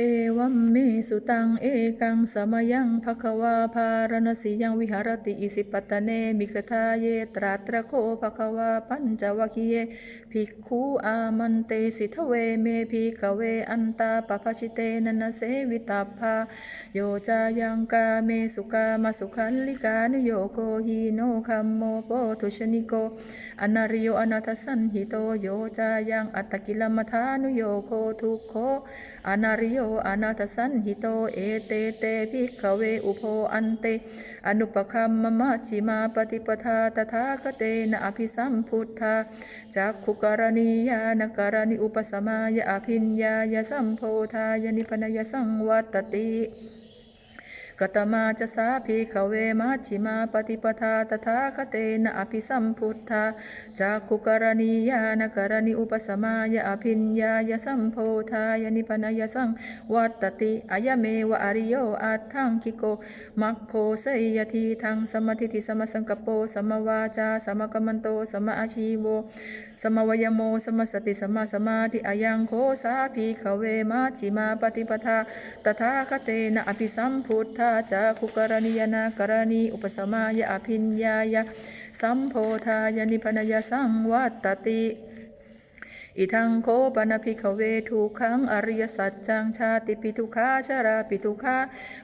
เอวัมเมสุตังเอกังสมยังภควาภารณสียังวิหารติอิสิปตเนมิคทาเยตราตระโคภควาปัญจวคีเยภิกขุอามันเตสิทเวเมภิกเวอันตาปภชิเตนันเสวิตาภาโยจายังกาเมสุกามาสุขันลิกานุโยโคหิโนคัมโมโปทุชนิโกอนาริโยอนาทสันหิโตโยจายังอัตตกิลมัทานุโยโคทุโคอนาริโยอนาทสันหิโตเอเตเตภิกขเวอุโพอันเต อนุปคัมมมะชิมาปฏิปทาตถาคเตนะอภิสัมพุทธาจักขุกรณียานการณิอุปสมายอภิญญายสัมโพธายนิพนยสังวัตติ กตมาจะสาภิกขเวมัชิมาปฏิปทาตถาคเตนะอภิสัมพุทธาจักขุกรณียานกรณิอุปสมายอภิญญายสัมโพธายนิพนยสังวัตติอายเมวะอริโยอัตถังคิโกมัคโคเสยยทีทังสมทิติสมสังกโปสมวาจาสมกัมมันโตสมอาชีโวสมวยโมสมสติสมสมาธิอายังโคสาภิกขเวมัชิมาปฏิปทาตถาคเตนะอภิสัมพุทธาาจักุกรณียนากรณีอุปสมายอภิญญายะสัมโพธายนิพนยสังวัตติ อิทังโคปนภิกขเวทุขังอริยสัจจังชาติปิทุขาชาราปิทุขา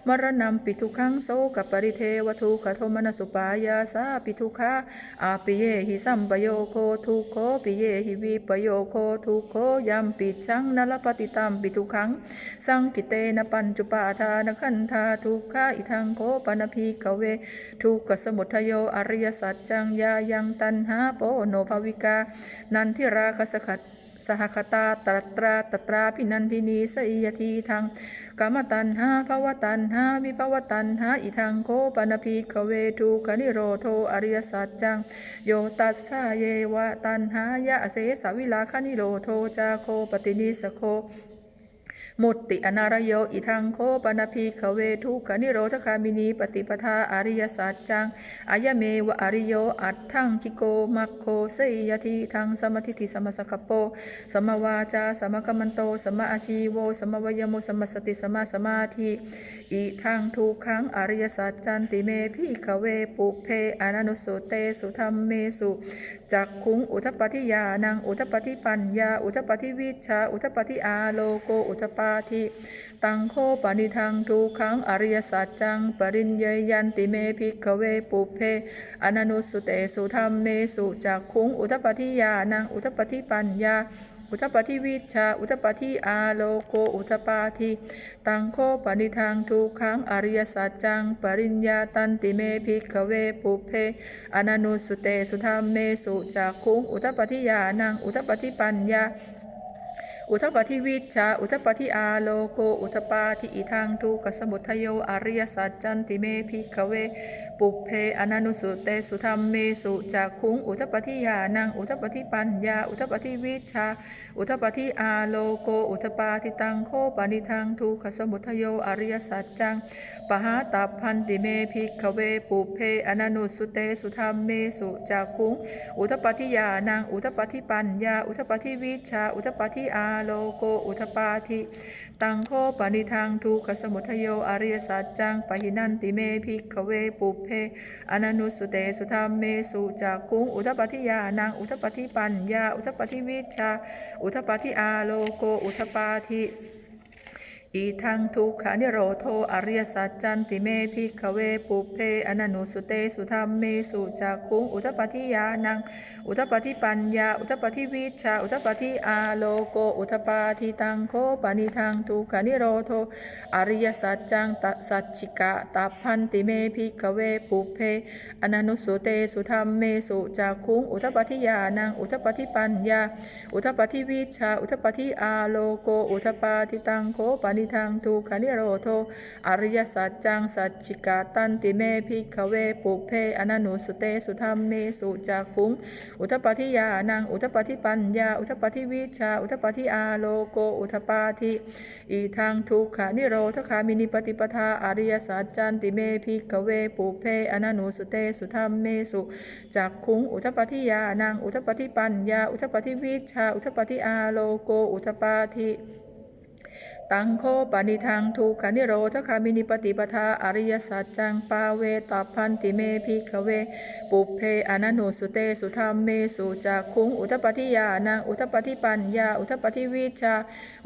มรณะปิทุขังโสกปริเทวทุขโทมนสุปายาสาปิทุขาอาปิเยหิสัมปโยโคทุโคปิเยหิวิปโยโคทุโคยัมปิชังนลปฏิตัมปิทุขัง สังกิเตนะปัญจุปาทานขันธาทุขาอิทังโคปนภิกขเวทุกสมุทโยอริยสัจจังยายังตันหาโปโนภวิกา นันทิราคสขัต สหคตาตรตราตตราพินันทินีสยทีทางกามตันหาภวตันหาวิภวตันหาอิทังโคปนภิกขเวทุกขนิโรโทอริยสัจจัง โยตัสสาเยวะตันหายะเสสวิลาคนิโรโทจาโคปตินิสโค มุตติอนารโยอิทังโคปนภิกขเวทุขนิโรธคามินี ปฏิปทาอริยสัจจังอายเมวะอริโยอัตถังคิโกมัคโคเสยยทีทังสมทิติสมสกโปสมวาจาสมกัมมันโตสมอาชีโวสมวยโมสมสติสมาสมาธิอิทังทุกขังอริยสัจจันติเมภิกขเวปุเพอนันุสุเตสุธรรมเมสุจักขุงอุทปฏิยานังอุทปฏิปัญญาอุทปฏิวิชชาอุทปฏิอาโลโกอุทปาทิตังโคปนิทังทุกขังอริยสัจจัง ปริญเยยันติเมภิกขเวปุเพอนันุสุเตสุธรรมเมสุจักขุงอุทปฏิยานังอุทปฏิปัญญาอุทปฏิวิชา อุทปฏิอาโลโกอุทปาทิตังโคปนิทังทุกขังอริยสัจจัง ปริญญาตันติเมภิกขเวปุเพอนันุสุเตสุธรรมเมสุจักขุงอุทปฏิยานังอุทปฏิปัญญา อุทปฏิวิชา อุทปฏิอาโลโก อุทปาทิอิทังทุกขสมุทโยอริยสัจจันติเมภิกขเว ปุเพอนันุสุเตสุธรรมเมสุจักขุงอุทปฏิยานัง อุทปฏิปัญญา อุทปฏิวิชา อุทปฏิอาโลโก อุทปาทิตังโคปานิทังทุกขสมุทโยอริยสัจจัง ปหาตัพพันติเมภิกขเว ปุเพอนันุสุเตสุธรรมเมสุจักขุงอุทปฏิยานัง อุทปฏิปัญญา อุทปฏิวิชชาอุทปฏิอาโลโกอุทปาธิตังโคปนิทังทุกขสมุทโยอริยสัจจังปะหินันติเมภิกขเวปุเพอนันุสุเตสุธรรมเมสุจักคุงอุทปฏิยานางอุทปฏิปัญญา อุทปฏิวิชา อุทปฏิอาโลโกอุทปาธิ อีทังทุกขานิโรโทอริยสัจจันติเมภิกเวปุเพอนันุสุเตสุธรรมเมสุจักขุงอุทปฏิยานัง อุทปฏิปัญญา อุทปฏิวิชา อุทปฏิอาโลโก อุทปาทิตังโคปานิทังทุกขานิโรโทอริยสัจจังตสัจฉิกะตัพพันติเมภิกเวปุเพอนันุสุเตสุธรรมเมสุจักขุงอุทปฏิยานัง อุทปฏิปัญญา อุทปฏิวิชชาอุทปฏิอาโลโก อุทปาทิตังโคปานิทังทุกขานิโรโทอริยสัจจังสัจฉิกะตันติเมภิกเวปุเพอนันุสุเตสุธรรมเมสุจักขุงอุทปฏิยานังอุทปฏิปัญญา อุทปฏิวิชา อุทปฏิอาโลโกอุทปาทิอีทางทุกขานิโรธคามินิปฏิปทาอริยสัจจันติเมภิกเวปุเพอนันุสุเตสุธรรมเมสุจักขุงอุทปฏิยานังอุทปฏิปัญญา อุทปฏิวิชา อุทปฏิอาโลโกอุทปาทิ ตังโคปนิทังทุกขานิโรธคามินิปฏิปทาอริยสัจจังปาเวตัพันติเมพิกเว ปุเพอนันโนสุเตสุธรรมเมสุจักคุงอุทปฏิญาณังอุทปฏิปัญญา อุทปฏิวิชา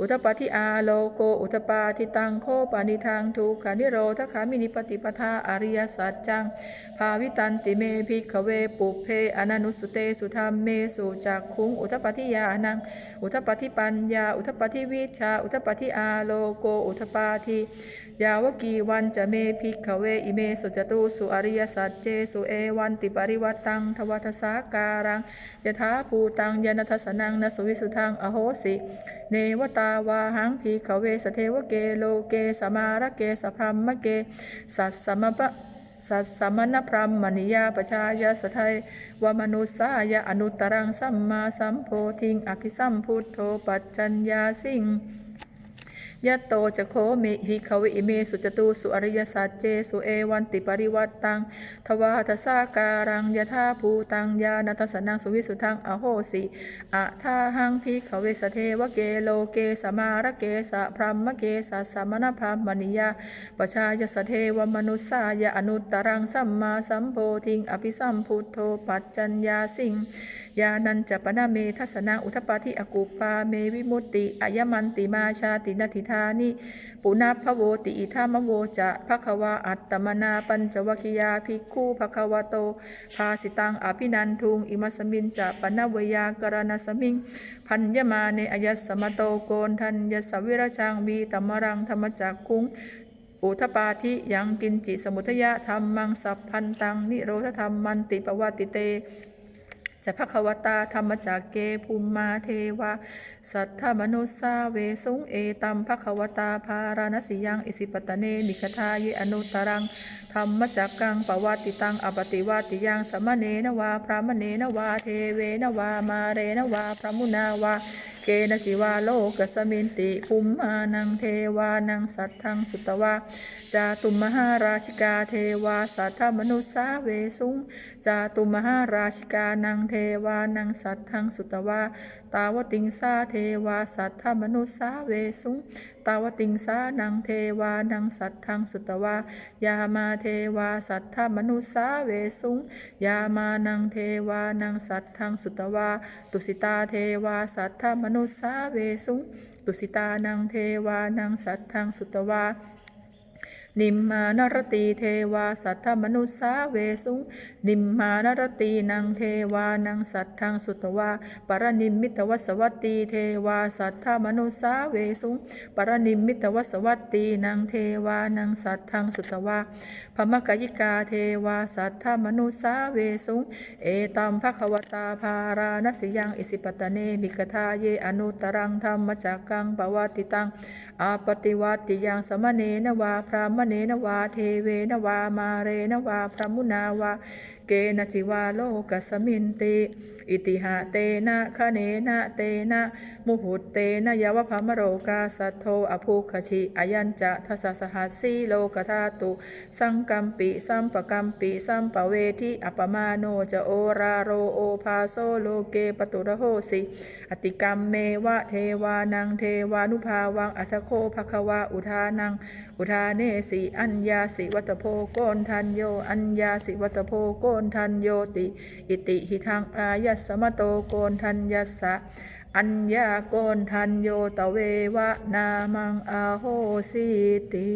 อุทปฏิอาโลโกอุทปาทิตังโคปนิทังทุกขานิโรธคามินิปฏิปทาอริยสัจจังภาวิตันติเมพิกเว ปุเพอนันุสุเตสุธรรมเมสุจักคุงอุทปฏิญาณังอุทปฏิปัญญา อุทปฏิวิชา อุทปฏิอาาโลโกอุทปาทิยาวกีวันจะเมพิกเวอิเมสุจตุสุอริยสัจเจสุเอวันติปริวัตังทวัทสาการังยถาภูตังยนทัสสนังนสุวิสุทังอโหสิ เนวตาวาหังพิกเวสเทวเกโลเกสมาระเกสพรหมเกสัสสมปะสัสสมณพรหมณิยาปชายสไทยวมนุสายะอนุตตรังสัมมาสัมโพธิงอภิสัมพุทโธปัจจัญญาสิง ยะโตจะโคเมหิขวิอิเมสุจตุสุอริยสัจเจสุเอวันติปริวัตตังทวาทสาการังยะธาภูตังญาณทัสสนังสุวิสุทังอโหสิอะทาหังพิขเวสเทวเกโลเกสมารเกสะพรหมเกสะสมณพรหมณิยาปชายสเทวมนุสสายะอนุตตรังสัมมาสัมโพธิงอภิสัมพุทโธปัจจัญญาสิง ยานันจะปนะเมทัสนาอุทปาทิอกุปาเมวิมุตติอายมันติมาชาตินาทิธานิปุณพโวติอิธามโวจะภควาอัตตมนาปัญจวคิยาภิกขุภควโต ภาสิตังอภินันทุงอิมัสมินจะปนวยากรณสมิงพัญญมาเนอยัสสมโตโกนทันยสวิรชังวีตมรังธรรมจักคุงอุทปาทิยังกินจิสมุทยะธรรมังสัพพันตังนิโรธธรรมมันติปวัติเต จะภควตาธรรมจักเกภูมิมาเทวาสัทธมนุสาเวสุงเอตัมพระควตาภารณสิยังอิสิปตเนนิคทาเยอนุตตรังธรรมจักกังปวัติตังอปติวัติยังสมเนนวาพระมเนนวาเทเวนวามาเรนวาพระมุนาวา เกณจิวาโลกสมินติภูมิมานังเทวานังสัตทังสุตวาจาตุมหาราชิกาเทวาสัทธมนุสสาเวสุงจาตุมหาราชิกานังเทวานังสัตทังสุตวาตาวติงสาเทวาสัทธมนุสสาเวสุง ตาวติงสานังเทวานังสัตทังสุตวายามาเทวาสัตธมนุสสาเวสุงยามานังเทวานังสัตทังสุตวาตุสิตาเทวาสัตธมนุสสาเวสุงตุสิตานังเทวานังสัตทังสุตวา นิมมานรตีเทวาสัทธมนุสาเวสุง นิมมานรตีนังเทวานังสัทธังสุตวาปรนิมมิตวสวัตตีเทวาสัทธมนุสาเวสุงปรนิมมิตวสวัตตีนังเทวานังสัทธังสุตวาพมกยิกาเทวาสัทธมนุสาเวสุง เอตัมภควตาภารานสิยังอิสิปตเนมิกทาเยอนุตตรังธรรมจักกังปวัติตังอาปฏิวัติยังสมเนนวาพรามเนนวาเทเวนวามาเรนวาพระมุนาวา เกณจิวาโลกสมินติ อิติหะเตนะคะเนนะเตนะมุหุตเตนะยวพมโรกาสัทโทอภูคชิอายัญจะทัสสหัสสีโลกธาตุ สังกัมปิสัมปกัมปิสัมปเวทิอปมาโนจะโอราโรโอภาโซโลเกปตุระโหสิอติกรรมเมวะเทวานังเทวานุภาวังอัทโคภควาอุทานัง อุทาเนสีอัญญาสิวัตโพโกนทันโยอัญญาสิวัตโพโกนนทันโยติ อิติหิทังอายัสมโตโกนทัญยัสสะอัญญาโกนทันโยตเววะนามังอาโหสิติ